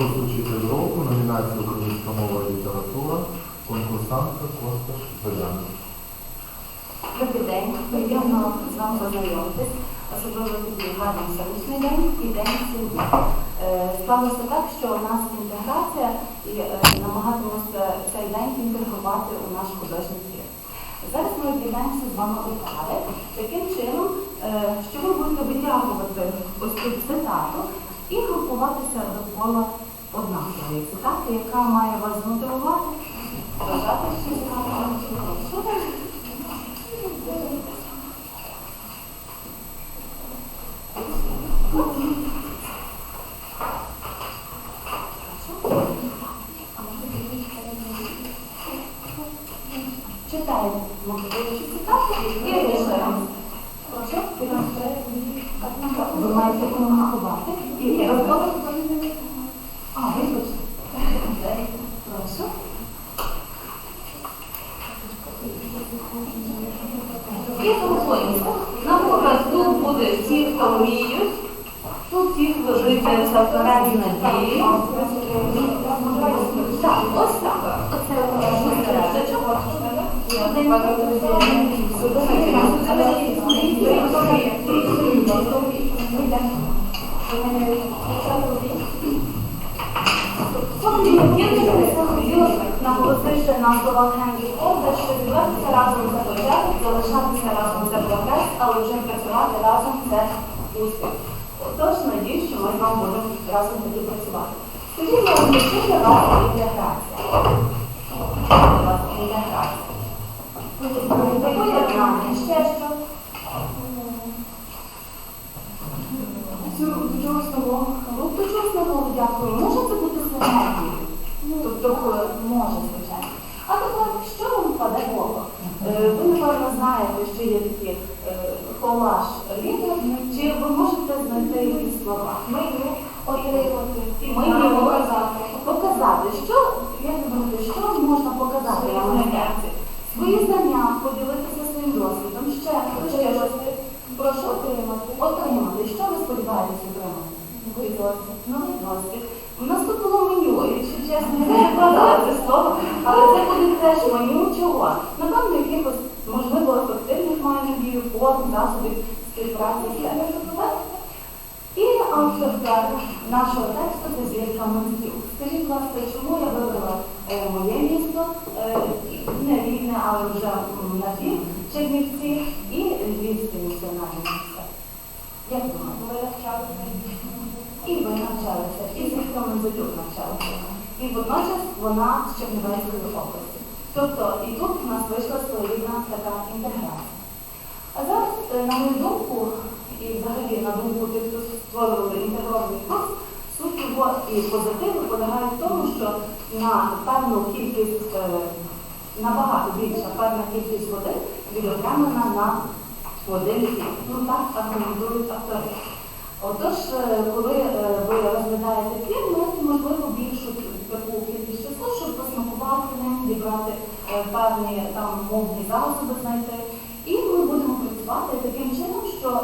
Конкурс «Учитель року», номінація Українська мова і література, конкурсантка Косташ Зоряна. Добрий день, приємно з вами познайомитись, особливо тоді гарний сонячний день і день сім'ї. Е, Склалося так, що у нас інтеграція і е, намагатимемося цей день інтегрувати у наш художній твір. Зараз ми об'єднаємося з вами у пари таким чином, е, що ви будете витягувати ось цю цитату і групуватися довкола однакової цитата, яка має вас змотивувати, вважати, що цікаво. Читаємо мотивуючі цитати і рішаємо. Прошу, ви маєте комунікувати і розповідати. А, вибачте. Прошу. І голосуємо. Наприклад, тут буде ті, хто мріють, тут ті, хто рухаються вперед і Наголосивши на словах Генрі Форда, що зібратися разом це початок, залишатися разом це прогрес, але вже працювати разом це успіх. Отож, надію, що ми з вами будемо разом тоді працювати. Будь ласка, що для вас інтеграція? Для вас інтеграція? Ще що? До чогось нового. До дякую. Тобто е, може, звичайно. А тепер, що в око? Е, Ви, напевно, знаєте, що є такі е, колаж літер, чи ви можете знайти якісь слова? Мені отримати, мені показати. Показати, що, як ви думаєте, що можна показати вам на? Свої знання, поділитися своїм досвідом, ще, ще щось. Прошу отримати. Отримати. Що ви сподіваєтесь отримати? Новий досвід. Новий досвід. У нас тут було меню, якщо чесно, я не закладала це слово, але це буде теж меню чого? Напевно, якихось, можливо, ефективних менеджерів, форм, засобів співпраці з текстом. І авторка нашого тексту це Зірка Монтюк. Скажіть, будь ласка, чому я вибрала е, моє місто, е, не рідне, але вже на дві Чернівці і Львівське національне місто? Як думаєте? Ви навчалися? І ви навчалися, і Зірка Монтюк навчалася. І водночас вона з Чернівецької області. Тобто і тут у нас вийшла своєрідна така інтеграція. А зараз, е, на мою думку, і взагалі на думку тих, хто створювали інтегрований курс, суть його і позитиву полягає в тому, що на певну кількість, е, набагато більша певна кількість води відокремлена на один. Ну так аргументують автори. Отож, е, коли е, ви розглядаєте фільм, маєте можливо більшу таку кількість часу, щоб посмакувати ним, зібрати е, певні там мовні засоби знайти. І ми будемо працювати таким чином, що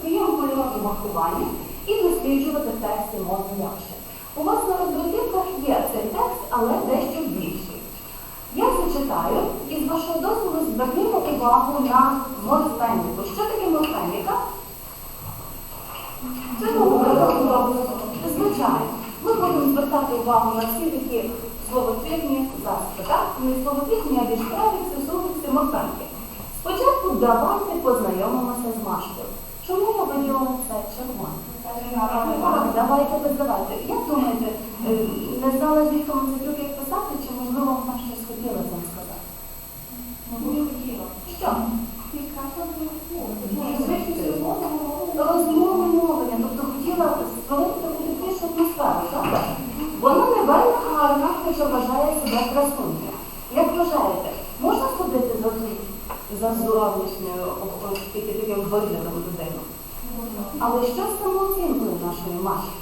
прийом кольорового маркування і досліджувати тексти мовні явища. У вас на роздруківках є цей текст, але дещо більший. Я зачитаю і з вашого дозволу звернімо увагу на морфеміку. Що таке морфеміка? Це мова. Звичайно. Ми будемо звертати увагу на всі такі словотвірні засоби. Так? Не словотвірні, а більш правильці, суфікси, морфеміки. Спочатку давайте познайомимося з Машкою. Чому я виділила це червоне? Так, давайте ви давайте. Як думаєте, е, не знала звідки Мазатюк як писати, чи можливо вона щось хотіла цим сказати? Що? Розмови мовлення, тобто створити теплішу атмосферу, так? Вона не вельми гарна, хоча вважає себе красунею. Як вважаєте, можна ходити за, за тільки таким виглядом людину? Але що з самооцінкою нашої Маші?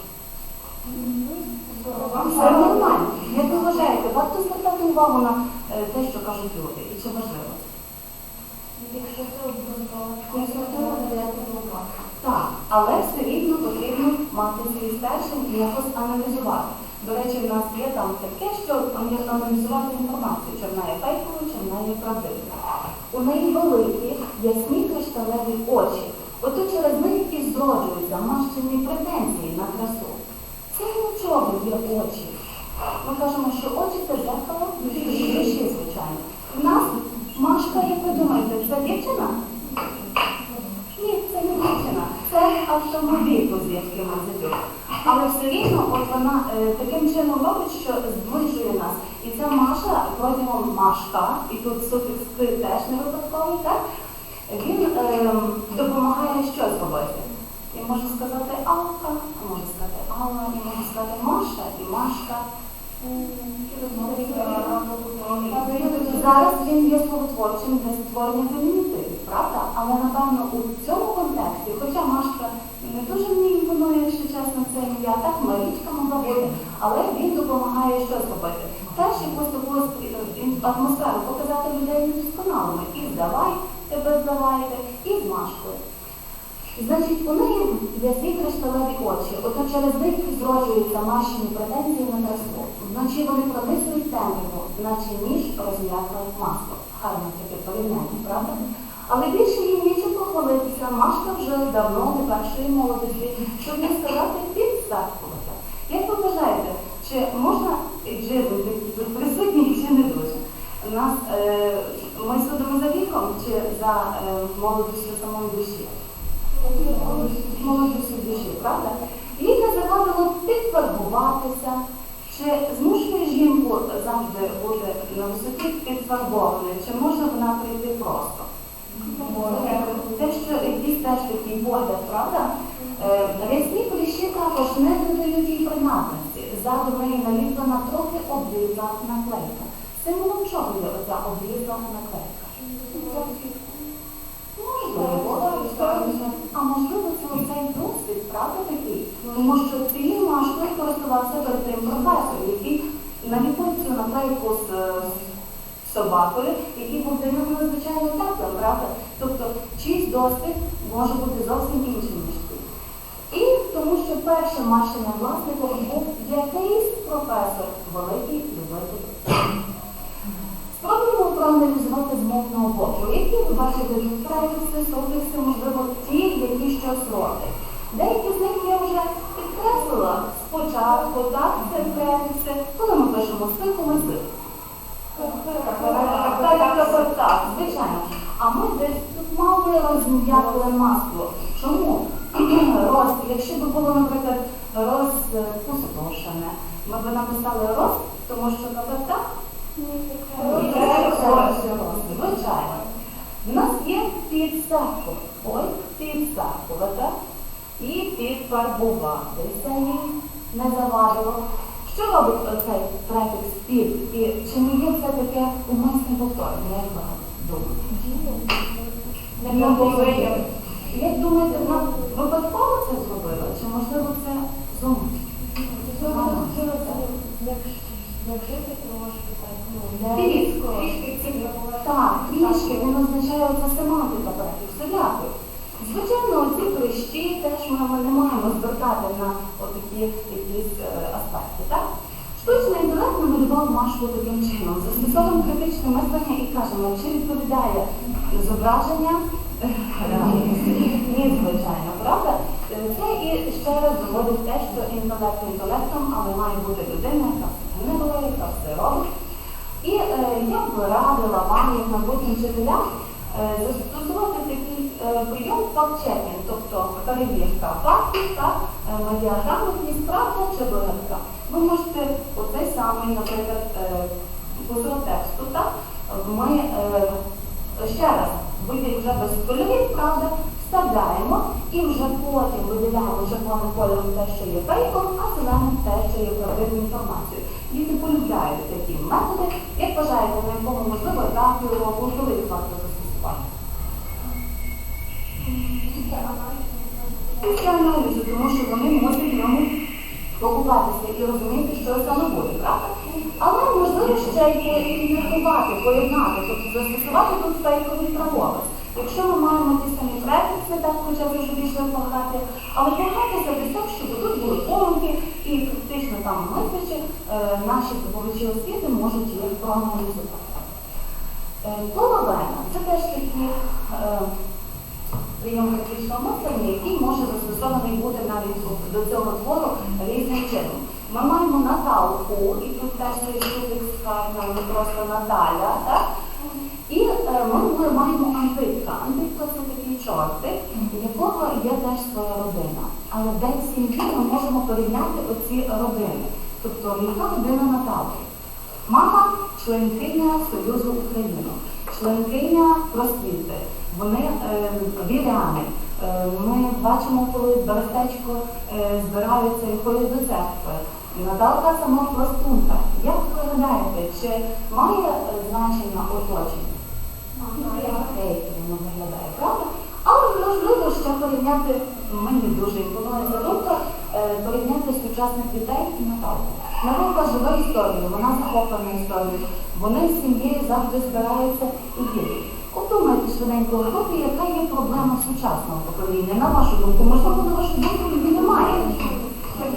Все нормально. Як ви вважаєте, варто звертати увагу на е, те, що кажуть люди, і чи важливо? Якщо це обґрунтовано, Так, але все рівно потрібно мати свій стержень і якось аналізувати. До речі, в нас є там таке, що аналізувати інформацію, чи вона є фейковою, чи вона є правдивою. У неї великі, ясні кришталеві очі. Ото через них і зроджуються мащені претензії на красу. Це нічого є очі. Ми кажемо, що очі це зеркало душі, звичайно. У нас Машка, як ви думаєте, це дівчина? Ні, це не дівчина, це автомобіль, ми зайдемо. Але все рівно, от вона е, таким чином робить, що зближує нас. І ця Маша протягом Машка, і тут суфікс теж не випадковий, так? Він е, допомагає що зробити. Я можу сказати Алка, а можу сказати Алла, і можу сказати Маша і Машка. Зараз він є словотворчим для створення фемінітивів, правда? Але напевно у цьому контексті, хоча Машка не дуже мені імпонує, якщо чесно, це ім'я, так Марічка могла бути, але він допомагає що зробити. Теж якусь таку е, атмосферу показати людей недосконалими. І здавайте, бездавайте, і з Машкою. Значить, у неї ясні кришталеві очі, ото через них зроджуються машині претензії на красу. Вночі вони пронизують темряву, наче ніж розм'якле масло. Гарне таке порівняння, правда? Але більше їй нічим похвалитися. Машка вже давно не першої молодості, щоб не сказати підстаркувати. Як ви вважаєте, чи можна джизм тут присутній, чи не дуже? Нас е, ми судимо за віком чи за е, молодістю самої душі? Молодості душі, правда? Їй не завадило підфарбуватися, чи змушує жінку завжди бути на висоті підфарбованою, чи може вона прийти просто? Те, що якийсь теж такий погляд, правда? Е, Рясні кліщі також не додають їй принадності. Ззаду неї наліплена трохи облізла наклейка. Символом чого є оця облізла наклейка? А можливо, це оцей досвід, правда такий? Тому що цією машиною користувався тим професор, який наліпив цю наклейку з е, собакою, який був для нього надзвичайно теплим, правда? Тобто чийсь досвід може бути зовсім іншим, ніж твій. І тому що першим машинним власником був якийсь професор, великий любитель. Спробуємо проаналізувати з мовного боку. Які ви бачите тут префікси, можливо, ті, які щось роблять. Деякі з них я вже підкреслила спочатку, так, це префікси, коли ми пишемо ми з. Так, звичайно. А ми десь тут мали розм'якли масло. Чому? Роз, якщо б було, наприклад, розпустошене, ми б написали роз, тому що так, Звичайно. У нас є підсаху. Ой, підсахувати і підфарбуватися їй не завадило. Що робить оцей префікс під? І чи не є це таке умисне повторення, як ви думаєте? Як думаєте, вона випадково це зробила? Чи можливо це зумисно? Трішки. Так, трішки, він означає оця семантика. Дякую. Звичайно, ці клещі теж ми, не маємо звертати на отакі якісь е, аспекти. Так? Штучний інтелект намалював Машку таким чином. За Застосовуємо критичне мислення і кажемо, чи відповідає зображення. Ні, звичайно, правда? Це і ще раз доводить те, що інтелект інтелектом, але має бути людина, яка все робить. І е, я б радила вам, як майбутнім вчителям, е, застосувати такий е, прийом факт-чекінг, тобто перевірка фактів, так, е, медіаграмотність, правда чи вигадка. Ви можете оцей самий, наприклад, е, тексту, так, ми ще раз, вийде вже без кольорів, правда, вставляємо і вже потім виділяємо червоним кольором те, що є фейком, а зеленим те, що є правдивою інформацією. Діти полюбляють такі методи. Як вважаєте, на якому можливо етапі уроку, коли їх варто застосувати? Після аналізу, тому що вони мусять в ньому покупатися і розуміти, що саме буде, правда? Але можливо ще й поінтерпрувати, поєднати, тобто застосувати тут фейковий правопис. Якщо ми маємо ті самі префікси, так хоча б вже більше пограти, але погратися без того, щоб тут були помилки і критично там мислячи, е, наші здобувачі освіти можуть їх проаналізувати. Е, Половина це теж такий е, прийом критичного мислення, який може застосований бути навіть до цього твору різним чином. Ми маємо Наталку, і тут теж цей суфікс сказано, не просто Наталя, так? Е, ми маємо Антитка. Антитка це такий чортик, у якого є теж своя родина. Але в день сім'ї ми можемо порівняти оці родини. Тобто, яка родина Наталки? Мама членкиня Союзу України, членкиня просвіти. Вони е, віряни. Е, ми бачимо, коли Берестечко збираються і ходять до церкви. Наталка сама пластунка. Як ви гадаєте, чи має значення оточення? Але можливо ще порівняти, мені дуже імпонується думка, е, порівняти сучасних дітей і Наталку. Наталка живе історією, вона захоплена історією. Вони з сім'єю завжди збираються і вірять. Подумайте швиденько, хлопці, яка є проблема сучасного покоління, на вашу думку, можливо, на вашу думку, її немає. Так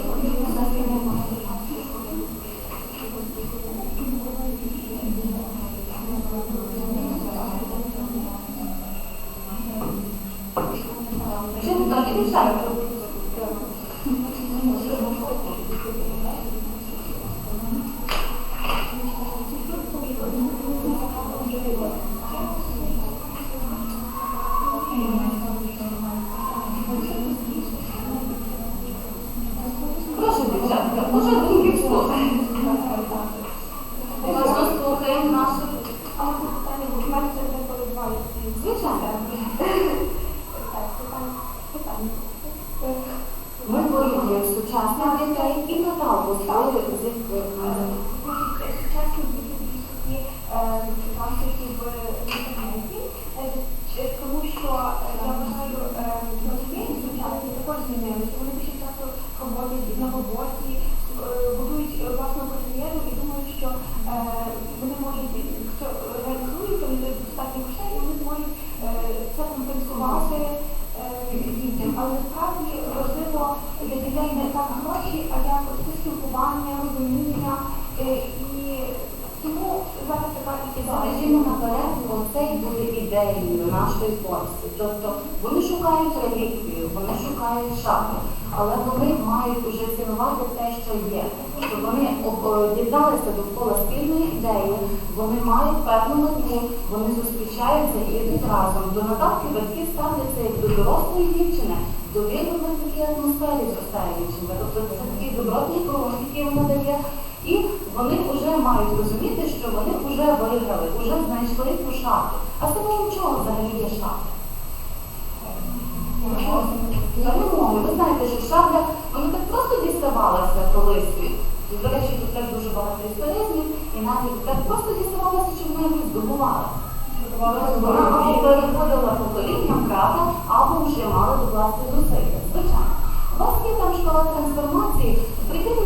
안 вони можуть, реалізуються, вони дають достатньо грошей, вони можуть е, це компенсувати е, дітям. Але насправді важливо для дітей не так гроші, а як спілкування, розуміння е, і тому зараз Скажімо наперед, оце й буде ідеєю нашої творчості. Тобто вони шукають реліквію, вони шукають шахи, але вони мають уже цінувати те, що є. Тобто вони об'єдналися довкола спільної ідеї, вони мають певну мету, вони зустрічаються і йдуть разом. До надатки батьки ставляться як до дорослої дівчини, довірливої такій атмосфері зростає дівчинка. Тобто це такий добротний кров, який вона дає. І вони вже мають розуміти, що вони вже виграли, вже знайшли ту шахту. А самого чого взагалі є шахта? Замовно, ви знаєте, що шабля, вона так просто діставалася колись. І, До речі, тут теж дуже багато історизмів, і навіть так просто діставалася, що вона якось здобувала. Вона або переходила поколінням, правда, або вже мала до власних зусилля. Звичайно. У вас є там школа трансформації. Секундочку,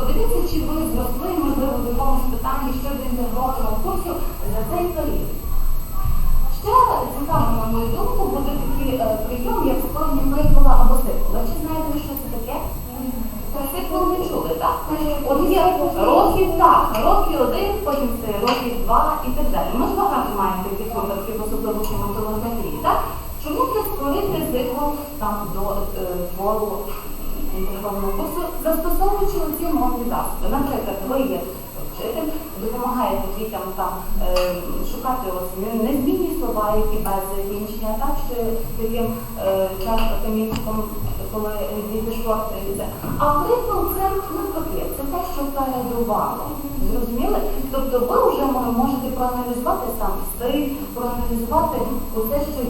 подивіться, чи ви зросли, можливо, в якомусь питанні щодо інтегрованого курсу за цей період. Ще цікаво, на мою думку, буде такий е, прийом, як створення прикладу або цикла. Чи знаєте що це таке? Про цикл не чули, так? От є років так, роки один, потім це років два і так далі. Ми ж багато маємо таких випадків, особливо кінематографії, так? Чому не створити цикл там до е, інтегрованого курсу, застосовуючи оці мовні засоби? Наприклад, ви є вчитель, допомагаєте дітям там е, шукати ось не- незмінні слова, які без закінчення, так що таким е, часто тим коли діти шкодуються. А приклад це навпаки, це те, що передувало. Зрозуміли? Тобто ви вже можете проаналізувати сам стиль, проаналізувати усе, що.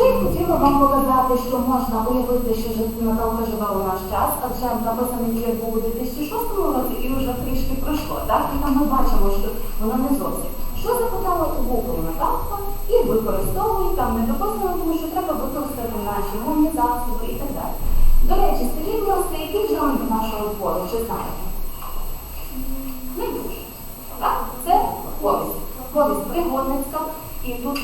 Ще я хотіла вам показати, що можна уявити, що Наталка живе у наш час, адже написаний твір був у 2006 році і вже трішки пройшло, так? І там ми бачимо, що вона не зовсім. Що запитала у Google Наталка і використовує, там не дописано, тому що треба використати наші мовні засоби і так далі. До речі, скажіть, будь ласка, який жанр нашого твору, чи знаєте? Не дуже. Так? Це повість. Повість пригодницька. І тут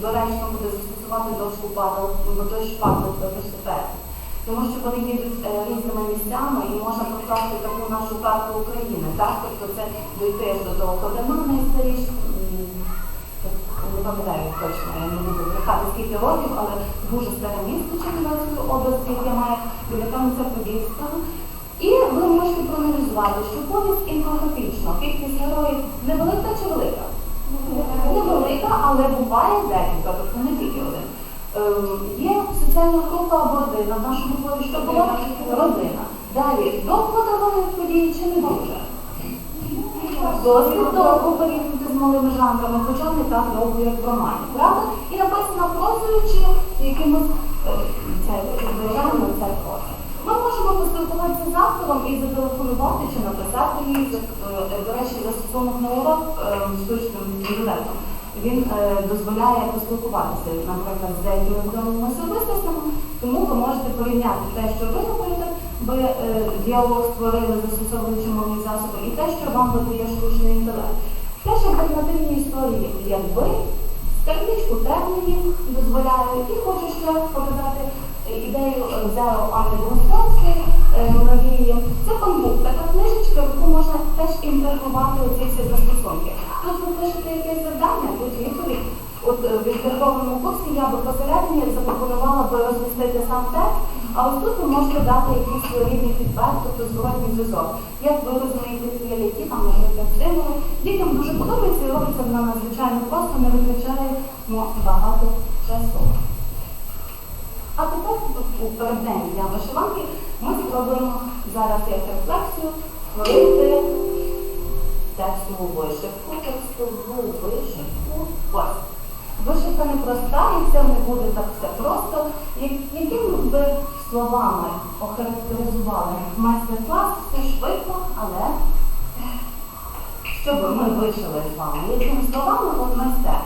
доречно буде застосувати дошку падал, бо той шпатл, вибачте, перший. Тому що вони їдуть е, різними місцями і можна покласти таку нашу карту України. Так? Тобто це дойти аж до того Кодема найстаріше, не пам'ятаю точно, я не буду брехати скільки років, але дуже старе місто Чернівецької області, яке має біля кам'янця подільського. І ви можете проаналізувати, що повість інфографічно, кількість героїв невелика чи велика? Невелика, але буває декілька, тобто не тільки один. Ем, Є соціальна група або родина. В нашому слові що було? Родина. Далі, довго тривали події чи не дуже? Досить довго порівняти з малими жанрами, хоча не так довго, як в романі, правда? І написано прозою чи якимось е, це проза. Ми можемо поспілкуватися з автором і зателефонувати чи написати їй, е, до речі, застосунок на урок е, штучним інтелектом. Він е, дозволяє поспілкуватися, наприклад, з деякими відомими особистостями, тому ви можете порівняти те, що ви робите, ви е, діалог створили, застосовуючи мовні засоби, і те, що вам видає штучний інтелект. Теж альтернативні історії, як ви, табличку термінів дозволяю, і хочу ще показати е, ідею е, взяла Анни Е, Це панбук, така книжечка, яку можна теж інтегрувати оці всі застосунки. Тут ви пишете якесь завдання, тут відповідь. От е, в інтегрованому курсі я би посередині запропонувала би розмістити сам текст, а ось тут ви можете дати якийсь своєрідний фідбек, тобто зворотній зв'язок. Як ви розумієте які там наприклад символи. Дітям дуже подобається і робиться вона надзвичайно просто, не витрачає ну, багато часу. А тепер у переддень для вишиванки ми спробуємо зараз як рефлексію створити текстову вишивку, текстову вишивку. Ось. Вишивка непроста і це не буде так все просто. Якими би словами охарактеризували майстер-клас, все швидко, але щоб ми вишили з вами, якими словами от майстер?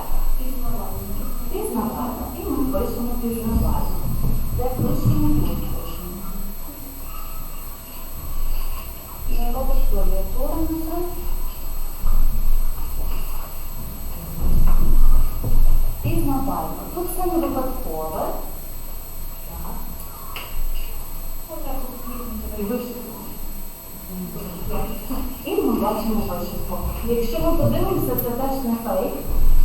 Пізнавально. Тут все не випадкове. Так. І ми бачимо вишивку. Якщо ми подивимося, це теж не фейк.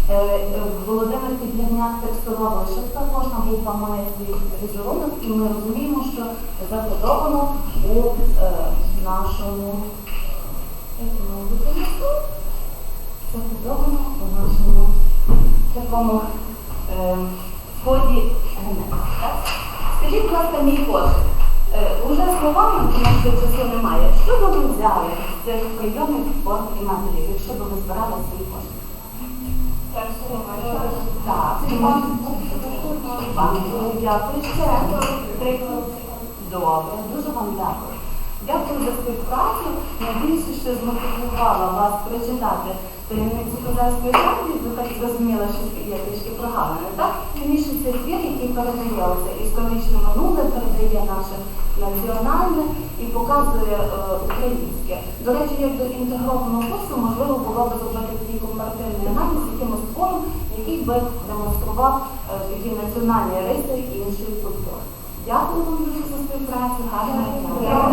Е, е, Володимир Підляняк текстова вишивка, кожна буква має свій візерунок, і ми розуміємо, що закодовано у е, нашому як воно у нашому такому е, ГНС. так? Скажіть, будь ласка, мій кошик. Е, Уже словами, тому що часу немає. Що би ви взяли з цих прийомів форм і матерів, якщо б ви збирали свій кошик? Так, вам дякую ще. Добре, дуже вам дякую. Дякую за співпрацю. Надіюся, що змотивувала вас прочитати козацької правди. Ви так зрозуміли, що є трішки програмами, так? Тимніше це твір, який передає оце історичне минуле, передає наше національне і показує е, українське. До речі, як до інтегрованого курсу можливо було б зробити такий компаративний аналіз якимось форум, який би демонстрував е, такі національні риси іншої культури. Дякую вам дуже за співпрацю. Гарного дня.